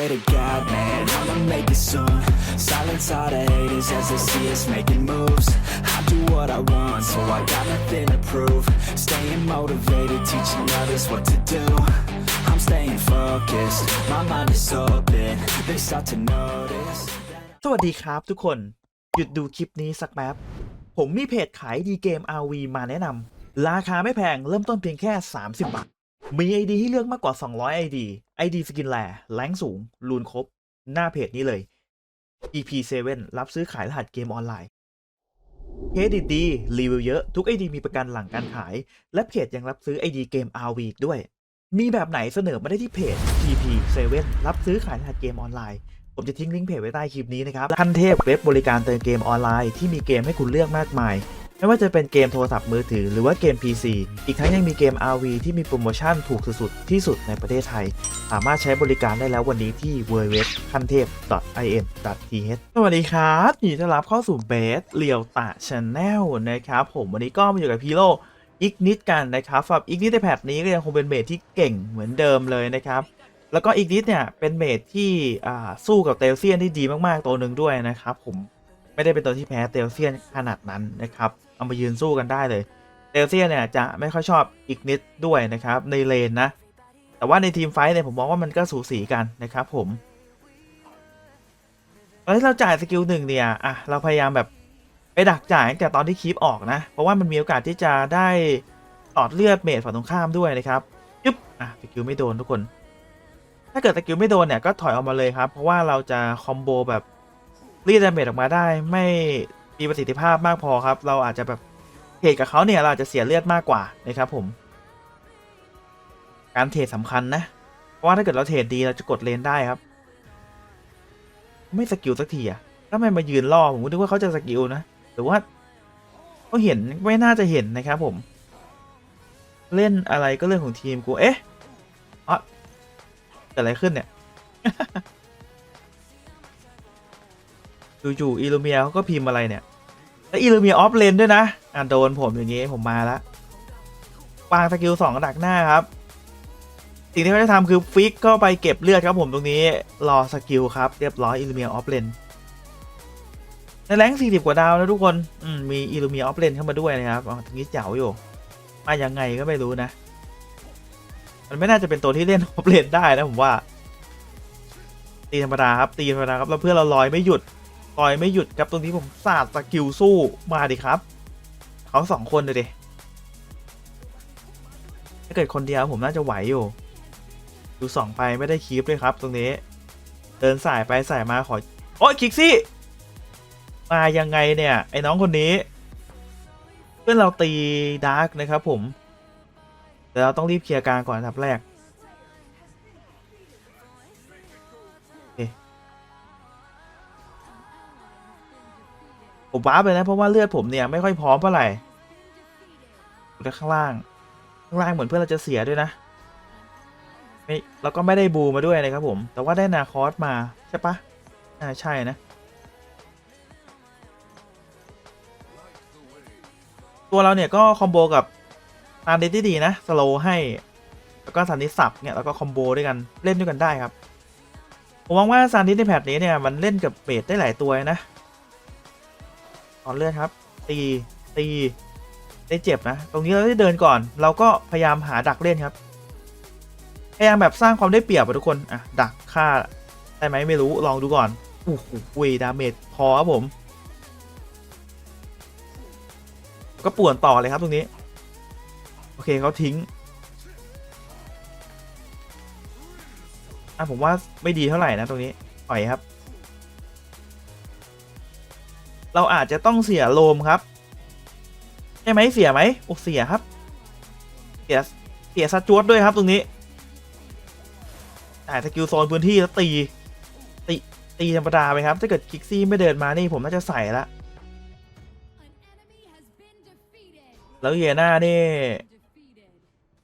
swear to God, man, I'ma make it soon. Silence all the haters as they see us making moves. I do what I want, so I got nothing to prove. Staying motivated, teaching others what to do. I'm staying focused, my mind is open. They start to notice. สวัสดีครับทุกคน หยุดดูคลิปนี้สักแป๊บ ผมมีเพจขายดีเกม RV มาแนะนำราคาไม่แพงเริ่มต้นเพียงแค่ 30 บาท มี ID ให้เลือกมากกว่า 200 ID ID สกินแลแรงสูง รูนครบ หน้าเพจนี้เลย EP7 รับซื้อขายรหัสเกมออนไลน์เครดิตดีรีวิวเยอะ ทุก ID มีประกันหลังการขาย และเพจยังรับซื้อ ID เกม RV อีกด้วย มีแบบไหนเสนอมาได้ที่เพจ EP7 รับซื้อขายรหัสเกมออนไลน์ ผมจะทิ้งลิงก์เพจไว้ใต้คลิปนี้นะครับขั้นเทพเว็บบริการเติมเกมออนไลน์ที่มีเกมให้คุณเลือกมากมาย ไม่ว่าจะเป็นเกมโทรศัพท์มือถือหรือว่าเกม PC อีกทั้งยังมีเกม RV ที่มีโปรโมชั่นถูกสุดๆที่สุดในประเทศไทย สามารถใช้บริการได้แล้ววันนี้ที่ www ขั้นเทพ .in.th สวัสดีครับยินดีต้อนรับเข้าสู่เบสเลียวตะชาแนลนะครับผมวันนี้ก็มาอยู่กับพีโรอีกนิดกันนะครับสำหรับอีกนิดในแพทนี้ก็ยังคงเป็นเบสที่เก่งเหมือนเดิมเลยนะครับแล้วก็อีกนิดเนี่ยเป็นเมดที่สู้กับเตลเซียนที่ดีมากๆตัวหนึ่งด้วยนะครับผมไม่ได้เป็นตัวที่แพ้เตลเซียนขนาดนั้นนะครับ เอามายืนสู้กันได้เลยเตลเซียเนี่ยจะไม่ค่อยชอบอีกนิดด้วยนะครับในเลนนะ แต่ว่าในทีมไฟท์เนี่ยผมมองว่ามันก็สูสีกันนะครับผมตอนที่เราจ่ายสกิลหนึ่งเนี่ยอะเราพยายามแบบไปดักจ่ายแต่ตอนที่คีปออกนะ เพราะว่ามันมีโอกาสที่จะได้ตอดเลือดเมดฝั่งตรงข้ามด้วยนะครับยึบอะสกิลไม่โดนทุกคน ถ้าเกิดสกิลไม่โดนเนี่ยก็ถอยออกมาเลยครับ เพราะว่าเราจะคอมโบแบบรีดเมจออกมาได้ไม่ มีประสิทธิภาพมากพอครับ เราอาจจะแบบเทรดกับเขาเนี่ยเราอาจจะเสียเลือดมากกว่านะครับผม การเทรดสำคัญนะ เพราะว่าถ้าเกิดเราเทรดดีเราจะกดเลนได้ครับ ไม่สกิลสักทีอะถ้าไม่มายืนล่อผมก็นึกว่าเขาจะสกิลนะหรือว่าเขาเห็นไม่น่าจะเห็นนะครับผม เล่นอะไรก็เรื่องของทีมกูเอ๊ะอ๋อเกิดอะไรขึ้นเนี่ยจู่ๆอีลูเมียเขาก็พิมพ์อะไรเนี่ย แล้วอีลูเมียออฟเลนด้วยนะ อะโดนผมอย่างงี้ผมมาละวางสกิลสองดักหน้าครับ สิ่งที่เขาจะทำคือฟิกก็ไปเก็บเลือดครับผมตรงนี้รอสกิลครับเรียบร้อยอีลูเมียออฟเลนในแรงสี่สิบกว่าดาวนะทุกคนอืมมีอีลูเมียออฟเลนเข้ามาด้วยนะครับอ๋อตรงนี้เจ๋วอยู่มายังไงก็ไม่รู้นะ มันไม่น่าจะเป็นตัวที่เล่นออฟเลนได้นะผมว่าตีธรรมดาครับตีธรรมดาครับแล้วเพื่อนเราลอยไม่หยุด ลอยไม่หยุดครับตรงนี้ผมสาดสกิลสู้มาดิครับเขาสองคนเลยดิถ้าเกิดคนเดียวผมน่าจะไหวอยู่ ดูสองไปไม่ได้คีปเลยครับ ตรงนี้ เดินสายไปสายมาขอ โอ้ยคิกซี่ มายังไงเนี่ย ไอ้น้องคนนี้ เพื่อนเราตีดาร์กนะครับผมแต่เราต้องรีบเคลียร์กลางก่อนอันดับแรก ผมว้าร์ปเลยนะ เพราะว่าเลือดผมเนี่ยไม่ค่อยพร้อมเท่าไหร่แล้วข้างล่าง ข้างล่างเหมือนเพื่อนเราจะเสียด้วยนะไม่แล้วก็ไม่ได้บูมาด้วยนะครับผม แต่ว่าได้นาคอสมาใช่ปะอ่าใช่นะ ตัวเราเนี่ยก็คอมโบกับตามเดทที่ดีนะสโลให้แล้วก็ซันนิสับเนี่ยแล้วก็คอมโบด้วยกันเล่นด้วยกันได้ครับผมมองว่าซันนิสในแพทนี้เนี่ยมันเล่นกับเบสได้หลายตัวนะ ตอนเลือดครับ ตีตีได้เจ็บนะ ตรงนี้เราได้เดินก่อน เราก็พยายามหาดักเล่นครับ พยายามแบบสร้างความได้เปรียบอะทุกคน อะ ดักฆ่าได้ไหมไม่รู้ลองดูก่อนโอ้โหดาเมจพอครับผม ก็ป่วนต่อเลยครับตรงนี้ โอเคเขาทิ้งอะผมว่าไม่ดีเท่าไหร่นะตรงนี้ปล่อยครับ เราอาจจะต้องเสียโลมครับ ใช่ไหมเสียไหมโอ้เสียครับ เสียเสียสจวดด้วยครับตรงนี้จ่ายสกิลโซนพื้นที่แล้วตีตีตีธรรมดาไปครับ ถ้าเกิดคิกซี่ไม่เดินมานี่ผมน่าจะใส่ละแล้วเยน่านี่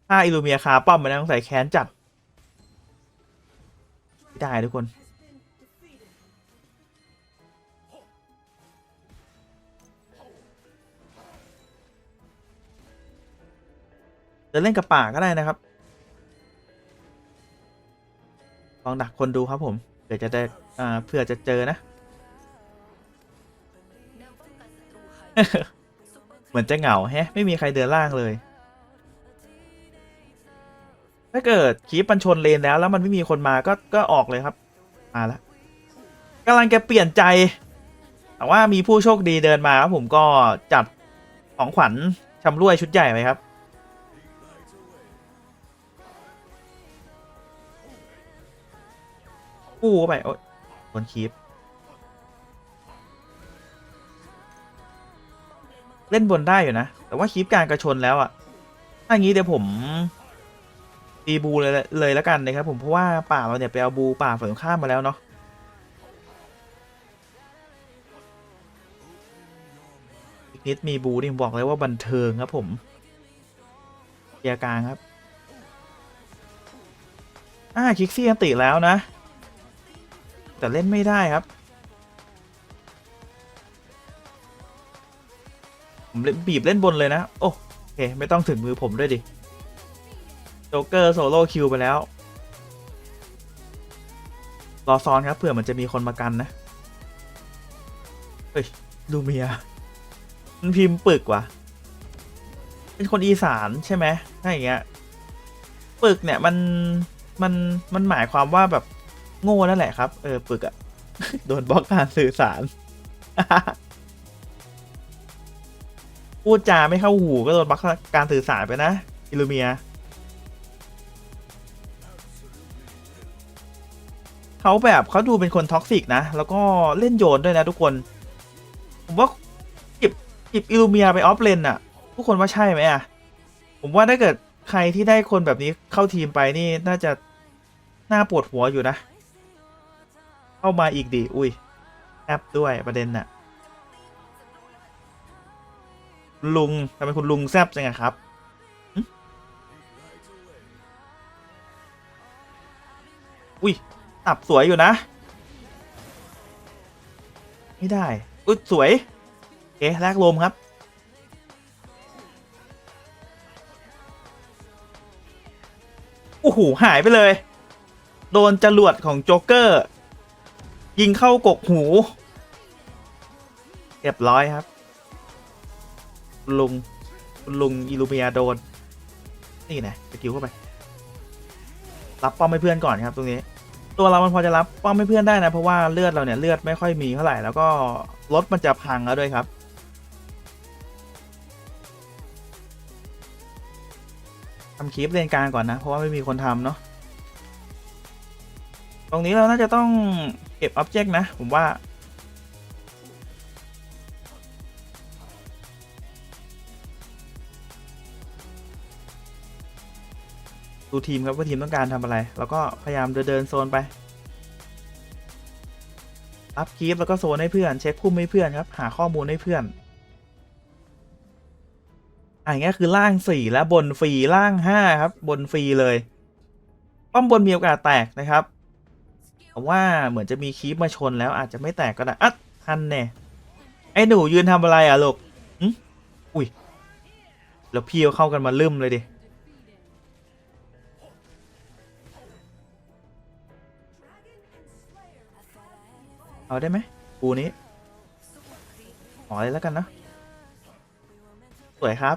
ถ้าอิลูเมียคาป้อมมันต้องใส่แค้นจัดไม่ได้ทุกคน จะเล่นกับป่าก็ได้นะครับ ลองดักคนดูครับผมเผื่อจะได้อ่าเผื่อจะเจอนะ เหมือนจะเหงาแฮะ ไม่มีใครเดินล่างเลย ถ้าเกิดคีปมันชนเลนแล้วแล้วมันไม่มีคนมาก็ก็ออกเลยครับ มาแล้วกำลังจะเปลี่ยนใจ แต่ว่ามีผู้โชคดีเดินมาครับผมก็จัดของขวัญชำร่วยชุดใหญ่ไปครับ กู้เข้าไปโอ๊ยโดนคีปเล่นบนได้อยู่นะ แต่ว่าคีปกางกระชนแล้วอะถ้างี้เดี๋ยวผมตีบูเลยเลยแล้วกันนะครับผมเพราะว่าป่าเราเนี่ยไปเอาบูป่าฝั่งข้ามมาแล้วเนาะอีกนิดมีบูนี่บอกเลยว่าบันเทิงครับผมเกียร์กลางครับ อ่าคิกซี่อันติแล้วนะ แต่เล่นไม่ได้ครับ ผมบีบเล่นบนเลยนะ โอเค ไม่ต้องถึงมือผมด้วยดิโจ๊กเกอร์โซโล่คิวไปแล้ว รอซ้อนครับเผื่อมันจะมีคนมากันนะ เฮ้ย ลูเมีย มันพิมพ์ปึกว่ะ เป็นคนอีสานใช่ไหมถ้าอย่างเงี้ย ปึกเนี่ยมันมันมันหมายความว่าแบบ โง่นั่นแหละครับ เออ ปึกอะโดนบล็อกการสื่อสาร พูดจาไม่เข้าหูก็โดนบล็อกการสื่อสารไปนะ อิลูเมีย เขาแบบเขาดูเป็นคนท็อกซิกนะ แล้วก็เล่นโยนด้วยนะทุกคน ผมว่าจิบจิบอิลูเมียไปออฟเลนอะทุกคนว่าใช่ไหมอะผมว่าถ้าเกิดใครที่ได้คนแบบนี้เข้าทีมไปนี่น่าจะน่าปวดหัวอยู่นะ เข้ามาอีกดิอุ้ยแอปด้วยประเด็นน่ะ ลุงทำไมคุณลุงแซบจังอะครับอุ้ยตับสวยอยู่นะ ไม่ได้ อุ้ยสวยโอเคแลกลมครับ โอ้โห หายไปเลย โดนจรวดของโจ๊กเกอร์ ยิงเข้ากกหูเรียบร้อยครับ ลุงลุงอิลูเมียโดน นี่นะสกิลเข้าไป รับป้อมให้เพื่อนก่อนครับตรงนี้ ตัวเรามันพอจะรับป้อมให้เพื่อนได้นะ เพราะว่าเลือดเราเนี่ยเลือดไม่ค่อยมีเท่าไหร่แล้วก็รถมันจะพังแล้วด้วยครับทำคลิปเลนกางก่อนนะ เพราะว่าไม่มีคนทำเนาะตรงนี้เราน่าจะต้อง เก็บอ็อบเจกต์นะ ผมว่า ดูทีมครับว่าทีมต้องการทำอะไร แล้วก็พยายามเดินเดินโซนไปอัพคีฟแล้วก็โซนให้เพื่อน เช็คพุ่มให้เพื่อนครับ หาข้อมูลให้เพื่อนอะอย่างเงี้ยคือล่างสี่และบนฟรีล่างห้าครับ บนฟรีเลย ป้อมบนมีโอกาสแตกนะครับ ว่าเหมือนจะมีคีฟมาชนแล้วอาจจะไม่แตกก็ได้อะทันแน่ไอ้หนูยืนทำอะไรอะลูกอุ้ย แล้วพี่เอาเข้ากันมาลืมเลยดิ เอาได้ไหมปูนี้ขอเลยแล้วกันนะ สวยครับ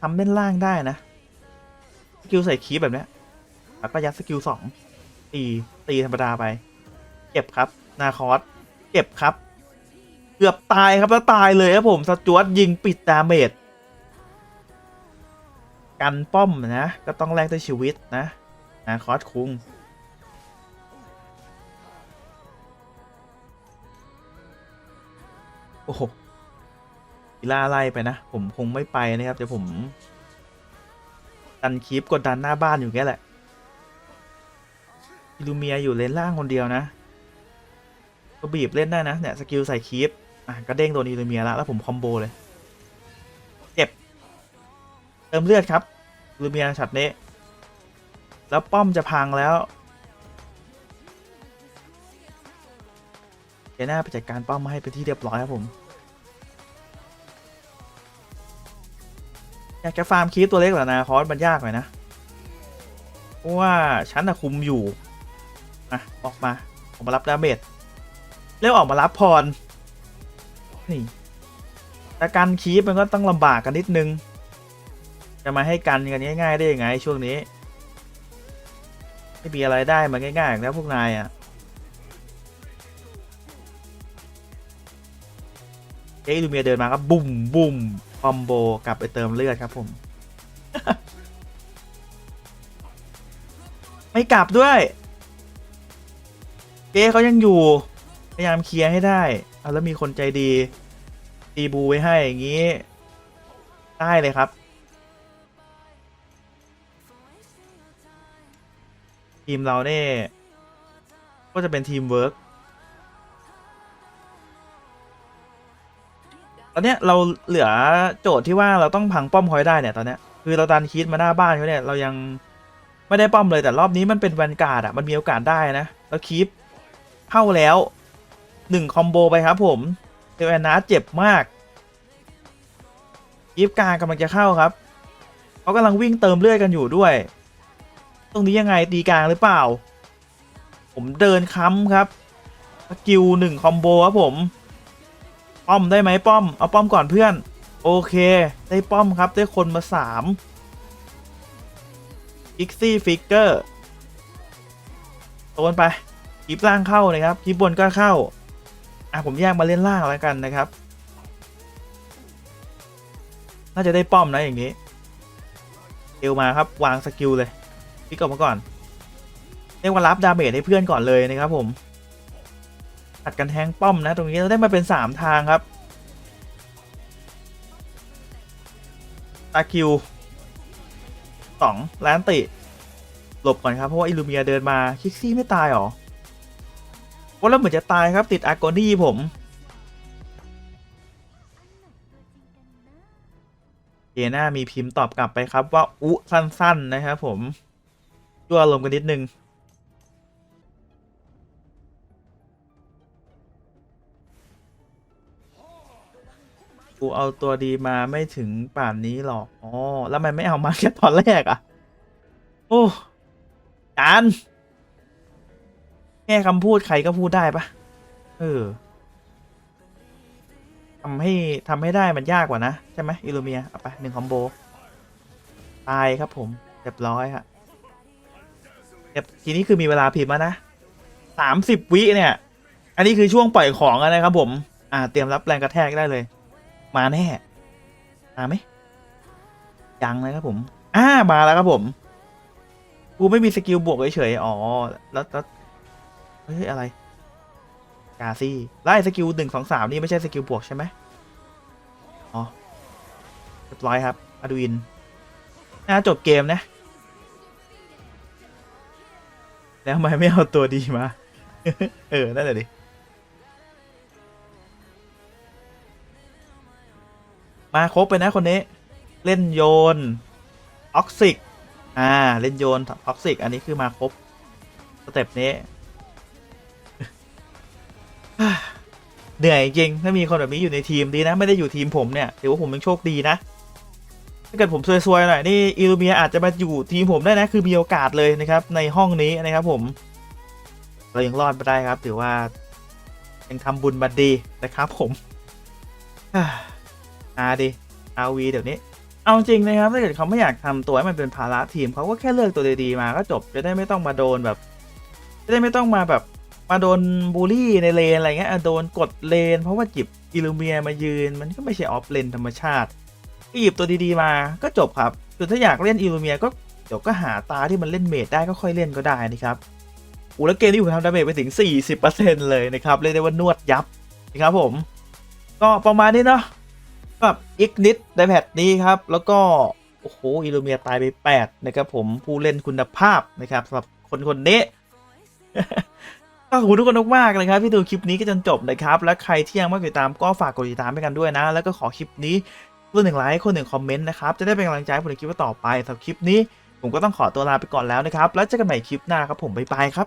ทำเล่นล่างได้นะ สกิลใส่คีย์แบบเนี้ยแล้วก็ยัดสกิลสอง ตีตีธรรมดาไป เก็บครับ นาคอสเก็บครับ เกือบตายครับแล้วตายเลยครับผมสจวตยิงปิดดาเมจกันป้อมนะ ก็ต้องแลกด้วยชีวิตนะนาคอสคุงโอ้โหอีล่าไล่ไปนะ ผมคงไม่ไปนะครับ เดี๋ยวผม ดันคีปกดดันหน้าบ้านอยู่แค่แหละ ลูเมียอยู่เลนล่างคนเดียวนะก็บีบเล่นได้นะเนี่ยสกิลใส่คีปอะก็เด้งโดนอิลูเมียแล้วแล้วผมคอมโบเลยเจ็บเติมเลือดครับลูเมียฉัดนี้แล้วป้อมจะพังแล้วเจน่าไปจัดการป้อมมาให้เป็นที่เรียบร้อยครับผมอยากจะฟาร์มคีปตัวเล็กเหรอนะคอสมันยากหน่อยนะ เพราะว่าฉันอะคุมอยู่ อะออกมาออกมารับดาเมจเรียกออกมารับพรนี่แต่การคีปมันก็ต้องลำบากกันนิดนึง จะมาให้กันกันง่ายๆได้ยังไงช่วงนี้ ไม่มีอะไรได้มาง่ายๆแล้วพวกนายอะเอ้ลูเมียเดินมาก็บุ่มบุ่มคอมโบกลับไปเติมเลือดครับผม ไม่กลับด้วย เจ๊เขายังอยู่ พยายามเคลียร์ให้ได้เอาแล้วมีคนใจดี ตีบูไว้ให้อย่างนี้ ได้เลยครับทีมเราเนี่ยก็จะเป็นทีมเวิร์กตอนเนี้ยเราเหลือโจทย์ที่ว่าเราต้องพังป้อมคอยได้เนี่ยตอนเนี้ยคือเราดันคิดมาหน้าบ้านเขาเนี่ยเรายังไม่ได้ป้อมเลยแต่รอบนี้มันเป็นแวนการ์ดอะมันมีโอกาสได้นะ แล้วคีป เข้าแล้วหนึ่งคอมโบไปครับผมเทวนาเจ็บมากคีปกากำลังจะเข้าครับเขากำลังวิ่งเติมเลือดกันอยู่ด้วย ตรงนี้ยังไงตีกลางหรือเปล่า ผมเดินค้ำครับสกิลหนึ่งคอมโบครับผม ป้อมได้ไหมป้อม เอาป้อมก่อนเพื่อน โอเค ได้ป้อมครับ ได้คนมาสามอิกซี่ฟิกเกอร์โดนไป คลิปล่างเข้านะครับคลิปบนก็เข้าอะผมแยกมาเล่นล่างแล้วกันนะครับ น่าจะได้ป้อมนะอย่างนี้เอวมาครับวางสกิลเลยพิกออกมาก่อนเรียกว่ารับดาเมจให้เพื่อนก่อนเลยนะครับผมตัดกันแทงป้อมนะตรงนี้เราได้มาเป็นสามทางครับตาคิวสองแลนติ หลบก่อนครับ เพราะว่าอิลูเมียเดินมาคิกซี่ไม่ตายหรอ ว่าแล้วเหมือนจะตายครับติดอาร์โกนี่ผมเอน่ามีพิมพ์ตอบกลับไปครับว่า อุ สั้น ๆ นะครับผมตัวอารมณ์กันนิดนึงกูเอาตัวดีมาไม่ถึงป่านนี้หรอก อ๋อ แล้วมันไม่เอามาแค่ตอนแรกอะ่ะ โอ้จาน แค่คำพูดใครก็พูดได้ปะเออทำให้ทำให้ได้มันยากกว่านะ ใช่ไหมอิลูเมียเอาไปหนึ่งคอมโบ ตายครับผมเรียบร้อยฮะเรียบทีนี้คือมีเวลาพิมพ์แล้วนะสามสิบวิเนี่ย อันนี้คือช่วงปล่อยของนะครับผม อ่า เตรียมรับแรงกระแทกได้เลย มาแน่ มาไหมยังเลยครับผม อ่า มาแล้วครับผม กูไม่มีสกิลบวกเฉยๆ อ๋อ แล้วแล้ว เฮ้ยอะไรกาซี่ไล่สกิลหนึ่งสองสามนี่ไม่ใช่สกิลบวกใช่ไหมอ๋อเรียบร้อยครับอดูอินน่าจบเกมนะ แล้วทำไมไม่เอาตัวดีมา เออ นั่นแหละดิ มาครบไปนะคนนี้ เล่นโยน ออกซิก อ่า เล่นโยนออกซิก อันนี้คือมาครบ สเต็ปนี้ เหนื่อยจริงถ้ามีคนแบบนี้อยู่ในทีมดีนะ ไม่ได้อยู่ทีมผมเนี่ยถือว่าผมยังโชคดีนะถ้าเกิดผมซวยๆหน่อยนี่อิลูเมียอาจจะมาอยู่ทีมผมได้นะ คือมีโอกาสเลยนะครับในห้องนี้นะครับผม เรายังรอดมาได้ครับ ถือว่ายังทำบุญมาดีนะครับผมอาดิอาวีเดี๋ยวนี้ เอาจริงนะครับถ้าเกิดเขาไม่อยากทำตัวให้มันเป็นภาระทีมเขาก็แค่เลือกตัวดีๆมาก็จบจะได้ไม่ต้องมาโดนแบบ จะได้ไม่ต้องมาแบบ มาโดนบูลลี่ในเลนอะไรเงี้ยโดนกดเลน เพราะว่าจิบอิลูเมียมายืน มันก็ไม่ใช่ออฟเลนธรรมชาติก็หยิบตัวดีๆมาก็จบครับคือถ้าอยากเล่นอิลูเมียก็เดี๋ยวก็หาตาที่มันเล่นเมดได้ก็ค่อยเล่นก็ได้นะครับอูแล้วเกมที่ผมทำดาเมจไปถึง 40%เลยนะครับเรียกได้ว่านวดยับนะครับผม ก็ประมาณนี้เนาะกับอีกนิดในแพทนี้ครับ แล้วก็ โอ้โหอิลูเมียตายไป 8 นะครับผมผู้เล่นคุณภาพนะครับสำหรับคนคนนี้ ขอบคุณทุกคนมากๆเลยครับที่ดูคลิปนี้ก็จนจบนะครับ และใครที่ยังไม่กดติดตามก็ฝากกดติดตามไปกันด้วยนะ แล้วก็ขอคลิปนี้คนหนึ่งไลค์คนหนึ่งคอมเมนต์นะครับจะได้เป็นกำลังใจผมในคลิปต่อไปสำหรับคลิปนี้ ผมก็ต้องขอตัวลาไปก่อนแล้วนะครับ แล้วเจอกันใหม่คลิปหน้าครับผมบ๊ายบายครับ